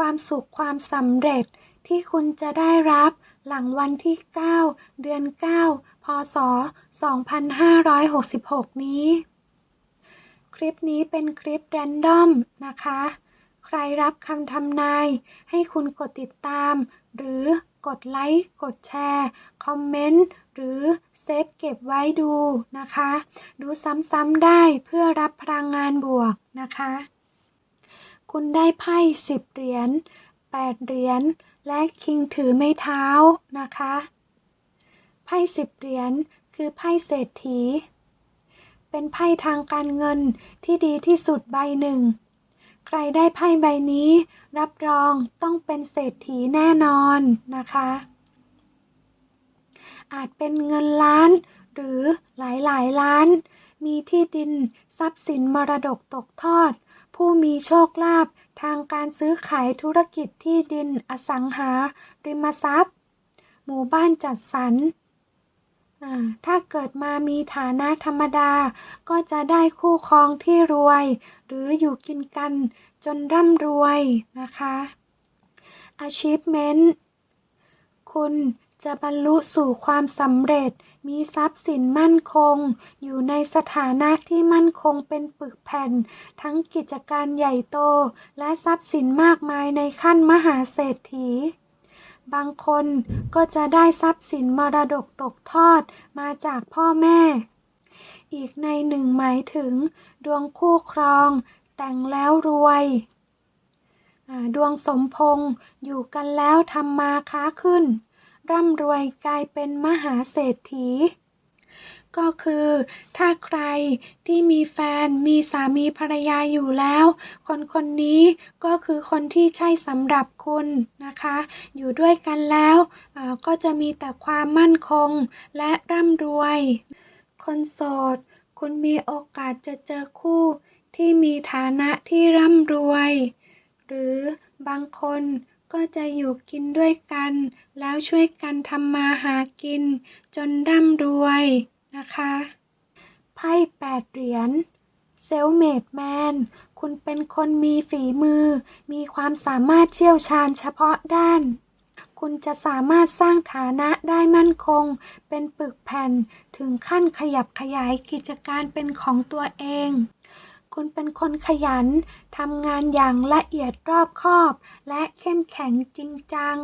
ความสุขความสำเร็จที่คุณจะได้รับหลังวันที่ 9 เดือน 9 พศ 2566 นี้ คลิปนี้เป็นคลิปแรนดอมนะคะ ใครรับคำทำนาย ให้คุณกดติดตาม หรือกดไลค์ กดแชร์ คอมเมนต์ หรือเซฟเก็บไว้ดูนะคะ ดูซ้ำๆได้เพื่อรับพลังงานบวกนะคะ คุณได้ไพ่สิบเหรียญแปดเหรียญและคิงถือไม้เท้านะคะ ไพ่สิบเหรียญคือไพ่เศรษฐี เป็นไพ่ทางการเงินที่ดีที่สุดใบหนึ่ง ใครได้ไพ่ใบนี้ รับรองต้องเป็นเศรษฐีแน่นอนนะคะ อาจเป็นเงินล้านหรือหลายหลายล้าน มีที่ดินทรัพย์สินมรดกตกทอด ผู้มีโชคลาภทางการซื้อขายธุรกิจที่ดินอสังหาริมทรัพย์ หมู่บ้านจัดสรรถ้าเกิดมามีฐานะธรรมดา ก็จะได้คู่ครองที่รวย หรืออยู่กินกันจนร่ำรวยนะคะ achievement คุณ จะบรรลุสู่ความสำเร็จ มีทรัพย์สินมั่นคง อยู่ในสถานะที่มั่นคงเป็นปึกแผ่น ทั้งกิจการใหญ่โต และทรัพย์สินมากมายในขั้นมหาเศรษฐี บางคนก็จะได้ทรัพย์สินมรดกตกทอดมาจากพ่อแม่ อีกในหนึ่งหมายถึง ดวงคู่ครอง แต่งแล้วรวยดวงสมพงษ์อยู่กันแล้วทำมาค้าขึ้น ร่ำรวยกลายเป็นมหาเศรษฐี ก็คือถ้าใครที่มีแฟนมีสามีภรรยาอยู่แล้ว คนคนนี้ก็คือคนที่ใช่สำหรับคุณนะคะ อยู่ด้วยกันแล้วก็จะมีแต่ความมั่นคงและร่ำรวย คนโสด คุณมีโอกาสจะเจอคู่ที่มีฐานะที่ร่ำรวย หรือบางคน ก็จะอยู่กินด้วยกัน แล้วช่วยกันทำมาหากิน จนร่ำรวยนะคะไพ่แปดเหรียญเซลเมดแมน คุณเป็นคนมีฝีมือ มีความสามารถเชี่ยวชาญเฉพาะด้าน คุณจะสามารถสร้างฐานะได้มั่นคง เป็นปึกแผ่น ถึงขั้นขยับขยายกิจการเป็นของตัวเอง คุณเป็นคนขยัน ทำงานอย่างละเอียดรอบคอบ และเข้มแข็งจริงจัง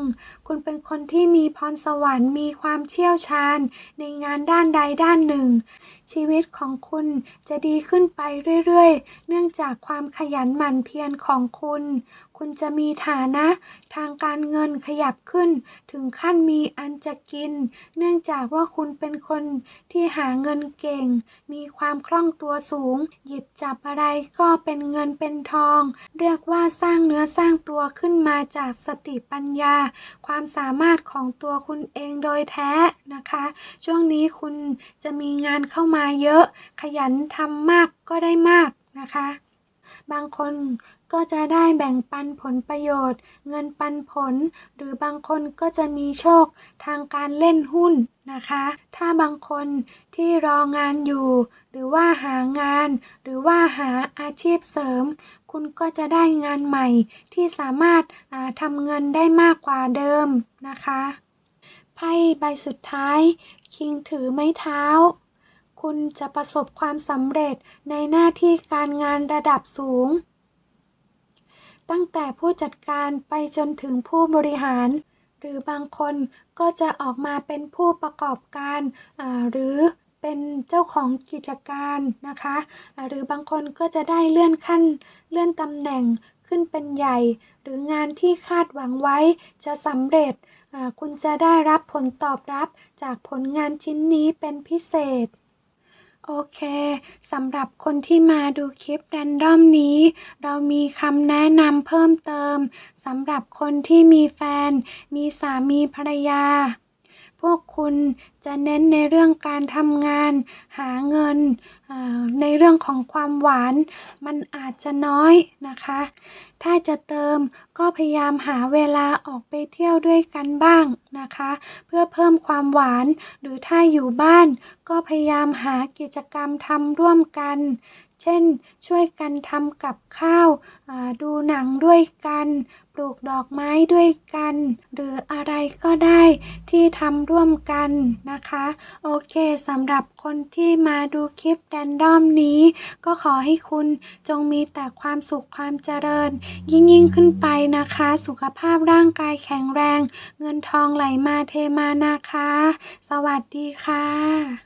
คุณเป็นคนที่มีพรสวรรค์มีความเชี่ยวชาญ ในงานด้านใดด้านหนึ่ง ชีวิตของคุณจะดีขึ้นไปเรื่อยๆ เนื่องจากความขยันหมั่นเพียรของคุณ คุณจะมีฐานะทางการเงินขยับขึ้น ถึงขั้นมีอันจะกิน เนื่องจากว่าคุณเป็นคนที่หาเงินเก่ง มีความคล่องตัวสูง หยิบจับอะไรก็เป็นเงินเป็นทอง เรียกว่าสร้างเนื้อสร้างตัวขึ้นมาจากสติปัญญา ความสามารถของตัวคุณเองโดยแท้นะคะ ช่วงนี้คุณจะมีงานเข้ามาเยอะ ขยันทำมากก็ได้มากนะคะ บางคนก็จะได้แบ่งปันผลประโยชน์ เงินปันผล หรือบางคนก็จะมีโชคทางการเล่นหุ้นนะคะ ถ้าบางคนที่รองานอยู่ หรือว่าหางาน หรือว่าหาอาชีพเสริม คุณก็จะได้งานใหม่ที่สามารถาทำเงินได้มากกว่าเดิมนะคะไพ่ใบสุดท้าย คิงถือไม้เท้า คุณจะประสบความสำเร็จในหน้าที่การงานระดับสูง ตั้งแต่ผู้จัดการไปจนถึงผู้บริหาร หรือบางคนก็จะออกมาเป็นผู้ประกอบการหรือเป็นเจ้าของกิจการนะคะ หรือบางคนก็จะได้เลื่อนขั้นเลื่อนตำแหน่งขึ้นเป็นใหญ่ หรืองานที่คาดหวังไว้จะสำเร็จ คุณจะได้รับผลตอบรับจากผลงานชิ้นนี้เป็นพิเศษ โอเค สำหรับคนที่มาดูคลิปแรนดอมนี้ เรามีคำแนะนำเพิ่มเติมสำหรับคนที่มีแฟน มีสามีภรรยา พวกคุณจะเน้นในเรื่องการทำงาน หาเงิน ในเรื่องของความหวาน มันอาจจะน้อยนะคะ ถ้าจะเติมก็พยายามหาเวลาออกไปเที่ยวด้วยกันบ้างนะคะ เพื่อเพิ่มความหวาน หรือถ้าอยู่บ้านก็พยายามหากิจกรรมทำร่วมกัน เช่น ช่วยกันทำกับข้าว ดูหนังด้วยกัน ปลูกดอกไม้ด้วยกัน หรืออะไรก็ได้ที่ทำร่วมกันนะคะ โอเคสำหรับคนที่มาดูคลิปแรนดอมนี้ ก็ขอให้คุณจงมีแต่ความสุขความเจริญ ยิ่งยิ่งขึ้นไปนะคะ สุขภาพร่างกายแข็งแรง เงินทองไหลมาเทมานะคะ สวัสดีค่ะ